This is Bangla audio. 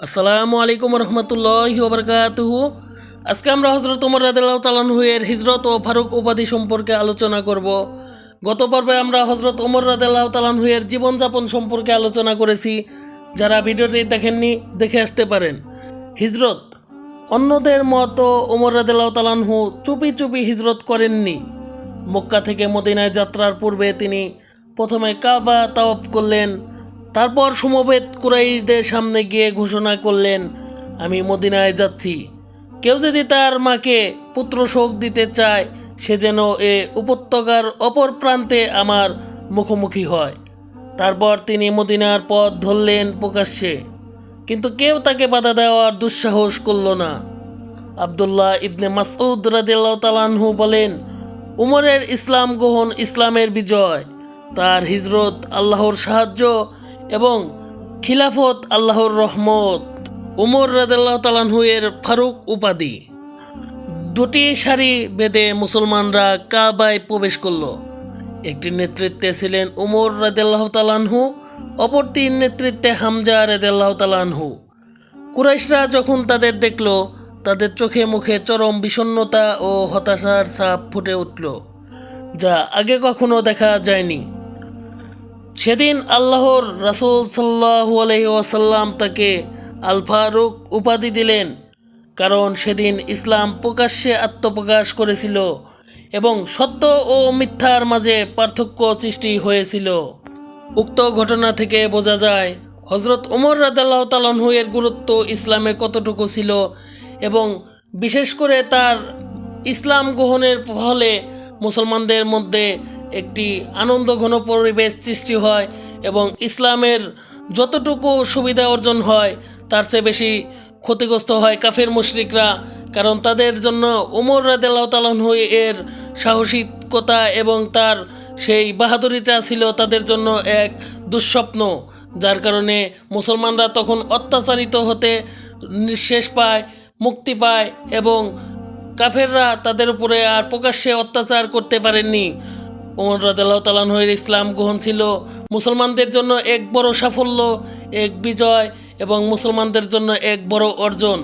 আসসালামু আলাইকুম রহমতুল্লাহ ওবরকাতুহু। আজকে আমরা হজরত উমর রাদিল্লাহ তালানহুয়ের হিজরত ও ফারুক উপাধি সম্পর্কে আলোচনা করব। গত পর্বে আমরা হজরত উমর রাদিল্লাহ তালানহুয়ের জীবনযাপন সম্পর্কে আলোচনা করেছি। যারা ভিডিওটি দেখেননি, দেখে আসতে পারেন। হিজরত, অন্যদের মতো উমর রাদিল্লাহ তালানহু চুপি চুপি হিজরত করেননি। মক্কা থেকে মদিনায় যাত্রার পূর্বে তিনি প্রথমে কাবা তাওয়াফ করলেন। তারপর সমবেত কুরাইশদের সামনে গিয়ে ঘোষণা করলেন, আমি মদিনায় যাচ্ছি। কেউ যদি তার মাকে পুত্র শোক দিতে চায়, সে যেন এ উপত্যকার অপর প্রান্তে আমার মুখোমুখি হয়। তারপর তিনি মদিনার পথ ধরলেন প্রকাশ্যে, কিন্তু কেউ তাকে বাধা দেওয়ার দুঃসাহস করল না। আবদুল্লাহ ইবনে মাসউদ তালানহু বলেন, উমরের ইসলাম গ্রহণ ইসলামের বিজয়। তার হিজরত আল্লাহর সাহায্য এবং খিলাফত আল্লাহর রহমত। উমর তালানহু এর ফারুক উপাধি। দুটি সারি বেদে মুসলমানরা কাবায় প্রবেশ করল। একটি নেতৃত্বে ছিলেন উমর রাদিয়াল্লাহু তালানহু অপরটির নেতৃত্বে হামজা রাদিয়াল্লাহু তালানহু কুরাইশরা যখন তাদের দেখল, তাদের চোখে মুখে চরম বিষণ্ণতা ও হতাশার ছাপ ফুটে উঠল, যা আগে কখনো দেখা যায়নি। সেদিন আল্লাহর রাসূল সাল্লাহু আলহি ওয়াসাল্লাম তাকে আল ফারুক উপাধি দিলেন, কারণ সেদিন ইসলাম প্রকাশ্যে আত্মপ্রকাশ করেছিল এবং সত্য ও মিথ্যার মাঝে পার্থক্য সৃষ্টি হয়েছিল। উক্ত ঘটনা থেকে বোঝা যায় হজরত উমর রাদাল্লাহ তালাহু এর গুরুত্ব ইসলামে কতটুকু ছিল এবং বিশেষ করে তার ইসলাম গ্রহণের ফলে মুসলমানদের মধ্যে একটি আনন্দ ঘন পরিবেশ সৃষ্টি হয় এবং ইসলামের যতটুকু সুবিধা অর্জন হয়, তার চেয়ে বেশি ক্ষতিগ্রস্ত হয় কাফের মুশরিকরা, কারণ তাদের জন্য উমর রাদেলাহ তালাহ এর সাহসিকতা এবং তার সেই বাহাদুরিটা ছিল তাদের জন্য এক দুঃস্বপ্ন, যার কারণে মুসলমানরা তখন অত্যাচারিত হতে নিঃশেষ পায়, মুক্তি পায় এবং কাফেররা তাদের উপরে আর প্রকাশ্যে অত্যাচার করতে পারেননি। ওমর রাদাল্লাহ তালানহের ইসলাম গ্রহণ ছিল। মুসলমানদের জন্য এক বড় সাফল্য, এক বিজয় এবং মুসলমানদের জন্য এক বড় অর্জন।